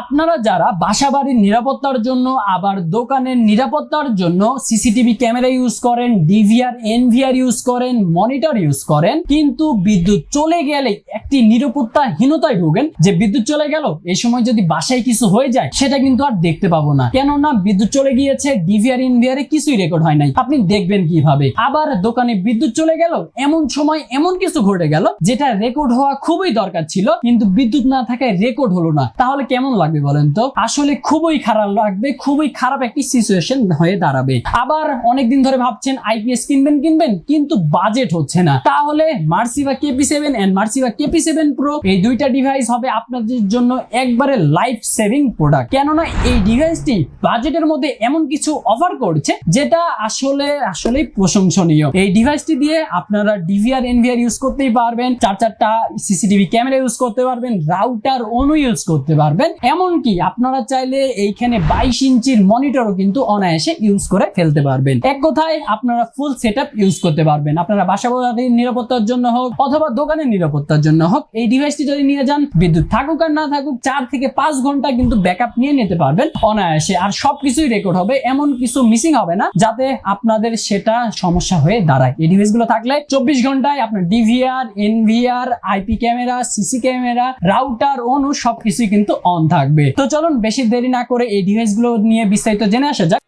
আপনারা যারা বাসাবাড়ির নিরাপত্তার জন্য, আবার দোকানের নিরাপত্তার জন্য সিসিটিভি ক্যামেরা ইউজ করেন ডিভিআর এনভিআর ইউজ করেন মনিটর ইউজ করেন, কিন্তু বিদ্যুৎ চলে গেলে একটি নিরাপত্তাহীনতায় ভোগেন। যে বিদ্যুৎ চলে গেল, এই সময় যদি বাসায় কিছু হয়ে যায়, সেটা কিন্তু আর দেখতে পাবো না। কেননা বিদ্যুৎ চলে গিয়েছে ডিভিআর এনভিআর এ কিছুই রেকর্ড হয় নাই। আপনি দেখবেন কীভাবে। আবার দোকানে বিদ্যুৎ চলে গেল, এমন সময় এমন কিছু ঘটে গেল, যেটা রেকর্ড হওয়া খুবই দরকার ছিল, কিন্তু বিদ্যুৎ না থাকায় রেকর্ড হলো না। তাহলে কেমন লাগবে বলেন তো? আসলে খুবই খারাপ লাগবে, খুবই খারাপ একটি সিচুয়েশন হয়ে দাঁড়াবে। আবার অনেকদিন ধরে ভাবছেন আইপিএস কিনবেন কিনবেন, কিন্তু বাজেট হচ্ছে না। তাহলে মার্সিভা কেপি সেভেন এন্ড মার্সিভা কেপি সেভেন প্রো এই দুইটা ডিভাইস হবে আপনাদের জন্য একবারে লাইফ সেভিং প্রোডাক্ট কেননা এই ডিভাইসটি বাজেটের মধ্যে এমন কিছু অফার করছে, যেটা আসলে আসলে প্রশংসনীয়। এই ডিভাইসটি দিয়ে আপনারা ডিভিআর এনভিআর ইউজ করতেই পারবেন, চার চারটা সিসিটিভি ক্যামেরা ইউজ করতে পারবেন রাউটার অনু ইউজ করতে পারবেন এমনকি আপনারা চাইলে এইখানে বাইশ ইঞ্চির মনিটরও কিন্তু অনায়াসে ইউজ করে ফেলতে পারবেন। এক কথায় আপনারা ফুল সেট ইউজ করতে পারবেন। আপনারা বাসা বাড়ির নিরাপত্তার জন্য হোক অথবা দোকানের নিরাপত্তার জন্য হোক, এই ডিভাইসটি যদি নিয়ে যান, বিদ্যুৎ থাকুক আর না থাকুক, চার থেকে পাঁচ ঘণ্টা কিন্তু ব্যাকআপ নিয়ে নিতে পারবেন অনায়াসে। আর সবকিছুই রেকর্ড হবে, এমন কিছু মিসিং হবে না, যাতে আপনাদের সেটা সমস্যা হয়ে দাঁড়ায়। এই ডিভাইসগুলো থাকলে চব্বিশ ঘন্টায় আপনার DVR NVR IP camera CC camera router অনু সবকিছুই কিন্তু অন থাকবে। তো চলুন, বেশি দেরি না করে এই ডিভাইসগুলো নিয়ে বিস্তারিত জেনে আসা যাক।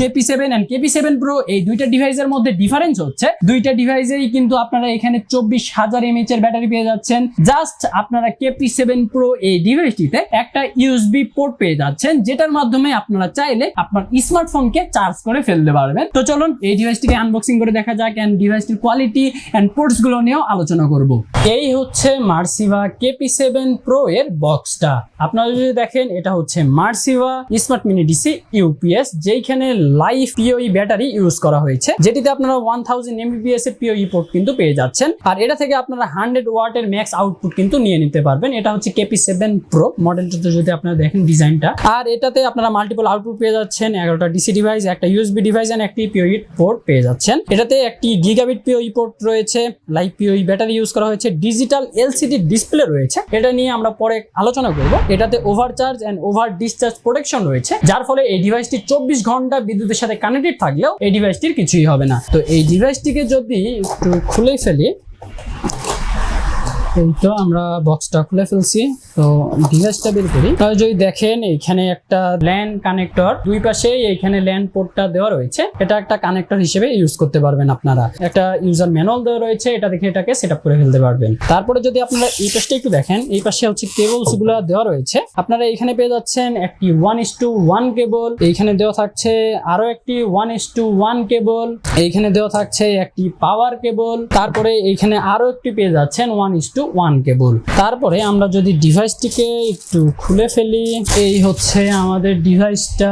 KP seven and KP seven pro এই দুইটা ডিভাইসের মধ্যে ডিফারেন্স হচ্ছে। দুইটা ডিভাইসেই কিন্তু আপনারা এখানে চব্বিশ হাজার এমএইচ এর ব্যাটারি পেয়ে যাচ্ছেন। জাস্ট আপনারা কেপি সেভেন প্রো এই ডিভাইসটিতে একটা ইউএসবি পোর্ট পেয়ে যাচ্ছেন, যেটার মাধ্যমে আপনারা চাইলে আপনার স্মার্টফোনকে চার্জ করে ফেলতে পারবেন। তো চলুন এই ডিভাইসটিকে আনবক্সিং করে দেখা যাক অ্যান্ড ডিভাইসটির কোয়ালিটি অ্যান্ড পোর্টসগুলো নিয়েও আলোচনা করব। এই হচ্ছে মার্সিভা কেপি সেভেন প্রো এর বক্সটা আপনারা যদি দেখেন, এটা হচ্ছে মার্সিভা স্মার্ট মিনি ডিসি ইউপিএস যেইখানে লাইফ পিওই ব্যাটারি ইউজ করা হয়েছে, যেটিতে আপনারা ওয়ান থাউজেন্ড এমবিপিএস এর পিওই পোর্ট কিন্তু পেয়ে যাচ্ছেন। আর এটা থেকে আপনারা হান্ড্রেড ওয়াটের ম্যাক্স আউটপুট কিন্তু নিয়ে নিতে পারবেন। এটা হচ্ছে কেপি সেভেন প্রো মডেলটাতে যদি আপনারা দেখেন ডিজাইনটা আর এটাতে আপনারা মাল্টিপল আউটপুট পেয়ে যাচ্ছেন, এগারোটা ডিসি ডিভাইস একটা ইউএসবি ডিভাইস এন্ড একটি পিওই পোর্ট পেয়ে যাচ্ছেন। এটাতে একটি গিগাবিট পিওই পোর্ট রয়েছে লাইভ পিওই ব্যাটারি ইউজ করা হয়েছে ডিজিটাল এলসিডি ডিসপ্লে রয়েছে। এটা নিয়ে আমরা পরে আলোচনা করব। এটাতে overcharge and over discharge protection রয়েছে, যার ফলে এই ডিভাইসটি চব্বিশ ঘণ্টা বিদ্যুতের সাথে কানেক্টেড থাকলেও এই ডিভাইসটির কিছুই হবে না। তো এই ডিভাইসটিকে যদি একটু খুলে ফেলি এই তো আমরা বক্সটা খুলে ফেলছি। তো ডিভাইসটা বের করি। তাহলে যদি দেখেন এখানে একটা ল্যান্ড কানেক্টর দুই পাশে এইখানে ল্যান্ড পোর্টটা দেওয়া রয়েছে। এটা একটা কানেক্টর হিসেবে ইউজ করতে পারবেন আপনারা। একটা ইউজার ম্যানুয়াল দেওয়া রয়েছে, এটা দেখে এটাকে সেট করে ফেলতে পারবেন। তারপরে যদি আপনারা এই পাশটা একটু দেখেন, এই পাশে হচ্ছে কেবলসগুলো দেওয়া রয়েছে। আপনারা এখানে পেয়ে যাচ্ছেন একটি one is to one cable এইখানে দেওয়া থাকছে আরও একটি one is to one cable এইখানে দেওয়া থাকছে একটি পাওয়ার কেবল তারপরে এইখানে আরও একটি পেয়ে যাচ্ছেন one is to one cable তারপরে আমরা যদি ডিভাইসটিকে একটু খুলে ফেলি, এই হচ্ছে আমাদের ডিভাইসটা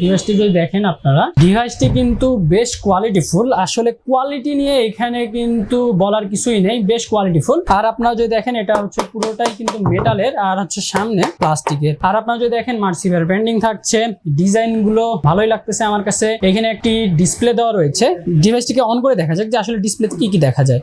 ডিভাইসটি যদি দেখেন আপনারা ডিভাইসটি কিন্তু বেশ কোয়ালিটিফুল আসলে কোয়ালিটি নিয়ে এখানে কিন্তু বলার কিছুই নেই, বেশ কোয়ালিটিফুল আর আপনারা যদি দেখেন, এটা হচ্ছে পুরোটাই কিন্তু মেটালের আর হচ্ছে সামনে প্লাস্টিকের আর আপনারা যদি দেখেন মার্সিভের ব্যান্ডিং থাকছে ডিজাইনগুলো ভালোই লাগতেছে আমার কাছে। এখানে একটি ডিসপ্লে দেওয়া রয়েছে। ডিভাইসটিকে অন করে দেখা যাক যে আসলে ডিসপ্লেতে কি কি দেখা যায়।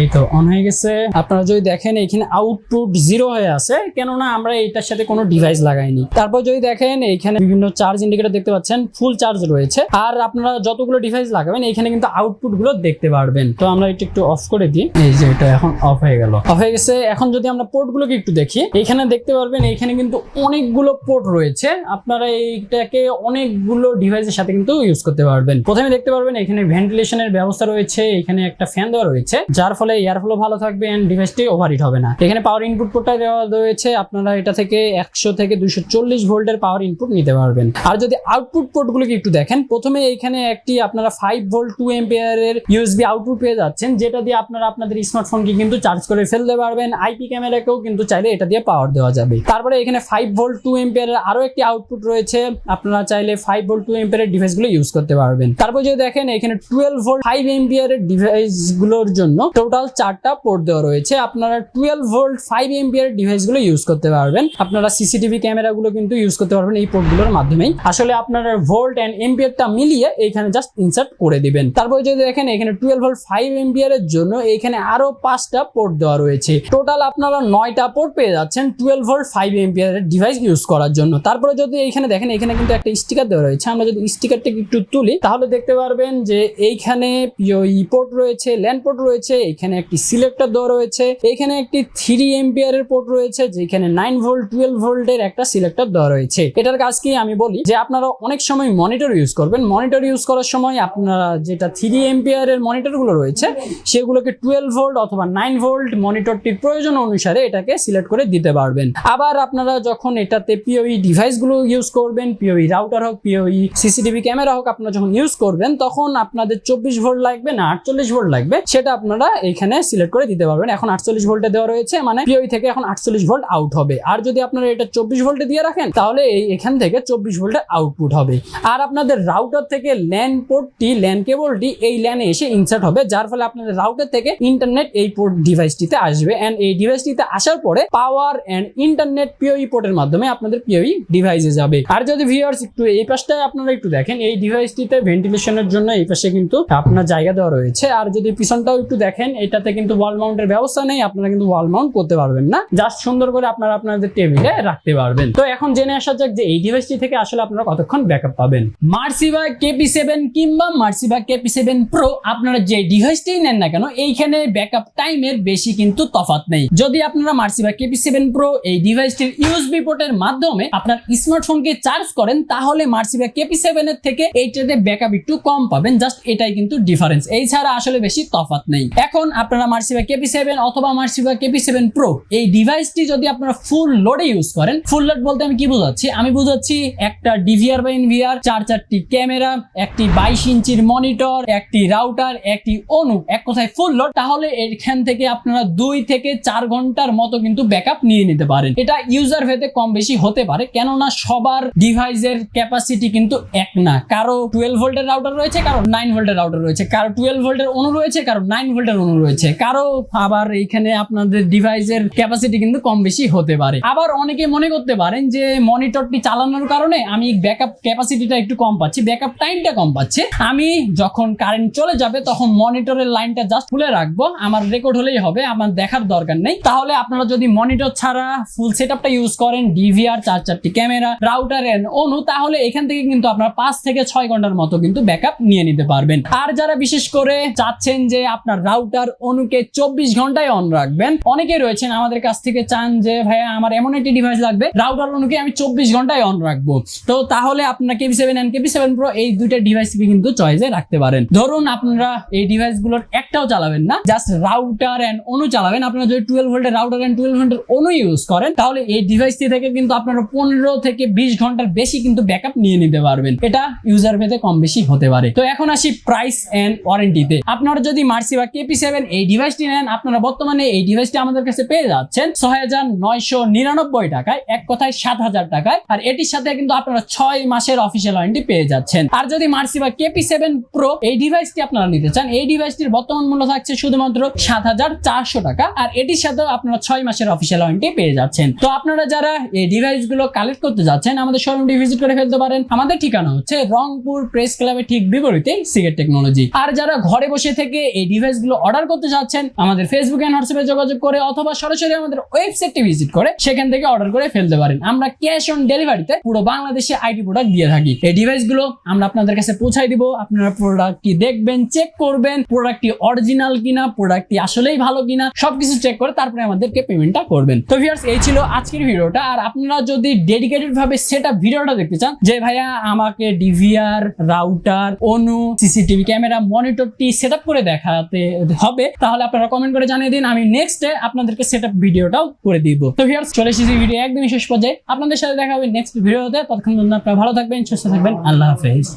এই তো অন হয়ে গেছে। আপনারা যদি দেখেন, এখানে আউটপুট জিরো হয়ে আছে, কেননা আমরা এটার সাথে কোনো ডিভাইস লাগাইনি। তারপর যদি দেখেন, এখানে বিভিন্ন চার্জ ইন্ডিকেটর দেখতে পাচ্ছেন ফুল চার্জ রয়েছে। আর আপনারা যতগুলো ডিভাইস লাগাবেন, এখানে কিন্তু আউটপুটগুলো দেখতে পারবেন। তো আমরা এটা একটু অফ করে দিই। এই যে এটা এখন অফ হয়ে গেল। অফ হয়ে গেছে। এখন যদি আমরা পোর্ট গুলোকে একটু দেখি, এখানে দেখতে পারবেন, এখানে কিন্তু অনেকগুলো পোর্ট রয়েছে। আপনারা এইটাকে অনেকগুলো ডিভাইসের সাথে কিন্তু ইউজ করতে পারবেন। প্রথমে দেখতে পারবেন, এখানে ভেন্টিলেশনের ব্যবস্থা রয়েছে, এখানে একটা ফ্যান দেওয়া রয়েছে, যার ফলে ফ্লো ভালো থাকবে এন্ড ডিভাইসটি ওভারহিট হবে না। এখানে পাওয়ার ইনপুট পোর্টটা দেওয়া রয়েছে, আপনারা এটা থেকে একশো থেকে দুইশো চল্লিশ ভোল্টের পাওয়ার ইনপুট নিতে পারবেন। আর যদি আউটপুট পোর্টগুলোকে একটু দেখেন, প্রথমে এখানে একটি আপনারা ফাইভ ভোল্ট টু এম্পিয়ারের ইউএসবি আউটপুট পেয়ে যাচ্ছেন, যেটা দিয়ে আপনারা আপনাদের স্মার্টফোনকে কিন্তু চার্জ করে ফেলতে পারবেন আইপি ক্যামেরাকেও কিন্তু চাইলে এটা দিয়ে পাওয়ার দেওয়া যাবে। তারপরে এখানে ফাইভ ভোল্ট টু এম্পিয়ারের আরও একটি আউটপুট রয়েছে, আপনারা চাইলে ফাইভ ভোল্ট টু এম্পিয়ারের ডিভাইসগুলো ইউজ করতে পারবেন। তারপর যদি দেখেন, এখানে টুয়েলভ ভোল্ট ফাইভ এম্পিয়ারের ডিভাইসগুলোর জন্য টোটাল টোটাল চারটা পোর্ট দেওয়া রয়েছে। আপনারা টুয়েলভ ভোল্ট ফাইভ এমপিয়ার ডিভাইসগুলো ইউজ করতে পারবেন। আপনারা সিসিটিভি ক্যামেরাগুলো কিন্তু ইউজ করতে পারবেন এই পোর্টগুলোর মাধ্যমেই। আসলে আপনারা ভোল্ট অ্যান্ড এমপিয়ারটা মিলিয়ে এইখানে জাস্ট ইনসার্ট করে দিবেন। তারপরে যদি দেখেন এখানে টুয়েলভ ভোল্ট ফাইভ এমপিয়ারের জন্য এইখানে আরও পাঁচটা পোর্ট দেওয়া রয়েছে। টোটাল আপনারা নয়টা পোর্ট পেয়ে যাচ্ছেন টুয়েলভ ভোল্ট ফাইভ এমপিয়ারের ডিভাইস ইউজ করার জন্য। তারপরে যদি এইখানে দেখেন এখানে কিন্তু একটা স্টিকার দেওয়া রয়েছে। আমরা যদি স্টিকারটাকে একটু তুলি, তাহলে দেখতে পারবেন যে এইখানে পিওই পোর্ট রয়েছে ল্যান্ড পোর্ট রয়েছে এখানে একটি সিলেক্টর দেওয়া রয়েছে। এখানে একটি থ্রি এমপিয়ারের পোর্ট রয়েছে, যেখানে নাইন ভোল্ট টুয়েলভ ভোল্টের একটা সিলেক্টর দেওয়া রয়েছে। এটার কাজ কি আমি বলি যে আপনারা অনেক সময় মনিটর ইউজ করবেন। মনিটর ইউজ করার সময় আপনারা যেটা থ্রি এমপিয়ারের মনিটরগুলো রয়েছে, সেগুলোকে টুয়েলভ ভোল্ট অথবা নাইন ভোল্ট মনিটরটির প্রয়োজন অনুসারে এটাকে সিলেক্ট করে দিতে পারবেন। আবার আপনারা যখন এটাতে পিওই ডিভাইসগুলো ইউজ করবেন পিওই রাউটার হোক পিওই সিসিটিভি ক্যামেরা হোক, আপনারা যখন ইউজ করবেন, তখন আপনাদের চব্বিশ ভোল্ট লাগবে না, আটচল্লিশ ভোল্ট লাগবে, সেটা আপনারা এখানে সিলেক্ট করে দিতে পারবেন। এখন আটচল্লিশ ভোল্টে দেওয়া রয়েছে মানে পিওই থেকে এখন আটচল্লিশ ভোল্ট আউট হবে। আর যদি আপনারা এটা চব্বিশ ভোল্টে দিয়ে রাখেন, তাহলে এই এখান থেকে চব্বিশ ভোল্টে আউটপুট হবে। আর আপনাদের রাউটার থেকে ল্যান পোর্টটি ল্যান কেবলটি এই ল্যানে এসে ইনসার্ট হবে, যার ফলে আপনাদের রাউটার থেকে ইন্টারনেট এই পোর্ট ডিভাইসটিতে আসবে। অ্যান্ড এই ডিভাইসটিতে আসার পরে পাওয়ার অ্যান্ড ইন্টারনেট পিওই পোর্টের মাধ্যমে আপনাদের পিওই ডিভাইসে যাবে। আর যদি ভিউয়ার্স একটু এই পাশটায় আপনারা একটু দেখেন, এই ডিভাইসটিতে ভেন্টিলেশনের জন্য এই পাশে কিন্তু আপনার জায়গা দেওয়া রয়েছে। আর যদি পিছনটাও একটু দেখেন এটাতে কিন্তু ওয়াল মাউন্টের ব্যবস্থা নেই, আপনারা কিন্তু ওয়াল মাউন্ট করতে পারবেন না। জাস্ট সুন্দর করে আপনারা আপনাদের টেবিলে রাখতে পারবেন। তো এখন জেনে আসা যাক যে এই ডিভাইসটি থেকে আসলে আপনারা কতক্ষণ ব্যাকআপ পাবেন। মার্সিভা কেপি সেভেন কিংবা মার্সিভা কেপি সেভেন প্রো আপনারা যে ডিভাইসটি নেন না কেন, এইখানে ব্যাকআপ টাইমের বেশি কিন্তু তফাৎ নেই। যদি আপনারা মার্সিভা কেপি সেভেন প্রো এই ডিভাইসটির ইউএসবি পোর্টের মাধ্যমে আপনার স্মার্টফোনকে চার্জ করেন, তাহলে মার্সিভা কেপি সেভেন এর থেকে এইটাতে ব্যাকআপ একটু কম পাবেন। জাস্ট এটাই কিন্তু ডিফারেন্স এই ছাড়া আসলে বেশি তফাৎ নেই। এখন আপনারা মার্সিভা কেপি সেভেন অথবা মার্সিভা কেপি সেভেন প্রো এই ডিভাইসটি যদি আপনারা ফুল লোডে ইউজ করেন ফুল লোড বলতে আমি কি বোঝাচ্ছি? আমি বোঝাচ্ছি একটা ডিভিআর বা এনভিআর চার চারটি ক্যামেরা, একটি বাইশ ইঞ্চির মনিটর একটি রাউটার একটি অনু এক কথায় ফুল লোড তাহলে এখান থেকে আপনারা দুই থেকে চার ঘণ্টার মতো কিন্তু ব্যাকআপ নিয়ে নিতে পারেন। এটা ইউজার ভেদে কম বেশি হতে পারে, কেননা সবার ডিভাইসের ক্যাপাসিটি কিন্তু এক না। কারও টুয়েলভ ভোল্টের রাউটার রয়েছে, কারও নাইন ভোল্টের রাউটার রয়েছে, কারও টুয়েলভ ভোল্টের অনু রয়েছে, কারও নাইন ভোল্টের অনু রয়েছে। কারও আবার এইখানে আপনাদের ডিভাইসের ক্যাপাসিটি কিন্তু কম বেশি হতে পারে। আবার অনেকে মনে করতে পারেন যে মনিটরটি চালানোর কারণে আমি ব্যাকআপ ক্যাপাসিটিটা একটু কম পাচ্ছি ব্যাকআপ টাইমটা কম পাচ্ছি। আমি যখন কারেন্ট চলে যাবে, তখন মনিটরের লাইনটা জাস্ট খুলে রাখব। আমার রেকর্ড হলেই হবে, আমার দেখার দরকার নেই। তাহলে আপনারা যদি মনিটর ছাড়া ফুল সেটআপটা ইউজ করেন ডিভিআর চার চারটি ক্যামেরা রাউটার এন্ড অনু তাহলে এখান থেকে কিন্তু আপনার পাঁচ থেকে ছয় ঘণ্টার মতো কিন্তু ব্যাকআপ নিয়ে নিতে পারবেন। আর যারা বিশেষ করে চাচ্ছেন যে আপনার রাউটার অনুকে চব্বিশ ঘন্টায় অন রাখবেন। অনেকে রয়েছেন আমাদের কাছ থেকে চান যে, ভাইয়া, আমার এমন একটি ডিভাইস লাগবে রাউটার অনুকে আমি চব্বিশ ঘন্টায় অন রাখব। তো তাহলে আপনার KB seven and KB seven pro এই দুইটা ডিভাইসকে কিন্তু চয়েসে রাখতে পারেন। ধরুন আপনারা এই ডিভাইসগুলোর একটাও চালাবেন না জাস্ট রাউটার এন্ড অনু চালাবেন। আপনারা যদি টুয়েলভ ভোল্টের রাউটার এন্ড টুয়েলভ ভোল্টের অনু ইউজ করেন, তাহলে এই ডিভাইসটি থেকে কিন্তু আপনারা পনেরো থেকে বিশ ঘণ্টার বেশি কিন্তু ব্যাকআপ নিয়ে নিতে পারবেন। এটা ইউজার ভেদে কম বেশি হতে পারে। তো এখন আসি প্রাইস এন্ড ওয়ারেন্টিতে আপনারা যদি মার্সি বা কেপি সেভেন এই ডিভাইসটি নেন, আপনারা বর্তমানে এই ডিভাইসটি আমাদের কাছে পেয়ে যাচ্ছেন ছয় হাজার নয়শো নিরানব্বই টাকায়, এক কথায় সাত হাজার টাকায়, আর এটির সাথে কিন্তু আপনারা ছয় মাসের অফিসিয়াল ওয়ারেন্টি পেয়ে যাচ্ছেন। আর যদি মার্সি বা কেপি সেভেন প্রো এই ডিভাইসটি আপনারা নিতে চান, এই ডিভাইসটির বর্তমান মূল্য থাকছে শুধুমাত্র সাত হাজার চারশো টাকা, আর এটির সাথেও আপনারা ছয় মাসের অফিসিয়াল ওয়ারেন্টি পেয়ে যাচ্ছেন। তো আপনারা যারা এই ডিভাইসগুলো কালেক্ট করতে যাচ্ছেন, আমাদের শোরুমটি ভিজিট করে ফেলতে পারেন। আমাদের ঠিকানা হচ্ছে রংপুর প্রেস ক্লাবের ঠিক বিপরীতে সিগেট টেকনোলজি। আর যারা ঘরে বসে থেকে এই ডিভাইসগুলো অর্ডার করতে চাচ্ছেন, আমাদের ফেসবুক এন্ড হোয়াটসঅ্যাপে যোগাযোগ করে অথবা সরাসরি আমাদের ওয়েবসাইটটি ভিজিট করে সেখান থেকে অর্ডার করে ফেলতে পারেন। আমরা ক্যাশ অন ডেলিভারিতে পুরো বাংলাদেশে আইটি প্রোডাক্ট দিয়ে থাকি। এই ডিভাইসগুলো আমরা আপনাদের কাছে পৌঁছাই দিব। আপনারা প্রোডাক্টটি দেখবেন চেক করবেন প্রোডাক্টটি অরিজিনাল কিনা প্রোডাক্টটি আসলেই ভালো কিনা, সবকিছু চেক করে তারপরে আমাদেরকে পেমেন্টটা করবেন। তো ভিউয়ার্স এই ছিল আজকের ভিডিওটা। আর আপনারা যদি ডেডিকেটেড ভাবে সেটা ভিডিওটা দেখতে চান, যে ভাইয়া আমাকে ডিভিআর রাউটার অনু সিসিটিভি ক্যামেরা মনিটরটি সেট করে দেখাতে হবে তাহলে আপনারা কমেন্ট করে জানিয়ে দিন, আমি নেক্সট ডে আপনাদেরকে সেট আপ ভিডিওটাও করে দিব। তো ভিউয়ার্স চলে এসেছি ভিডিও একদমই শেষ পর্যায়ে। আপনাদের সাথে দেখা হবে নেক্সট ভিডিওতে ততক্ষণ আপনারা ভালো থাকবেন, সুস্থ থাকবেন। আল্লাহ হাফেজ।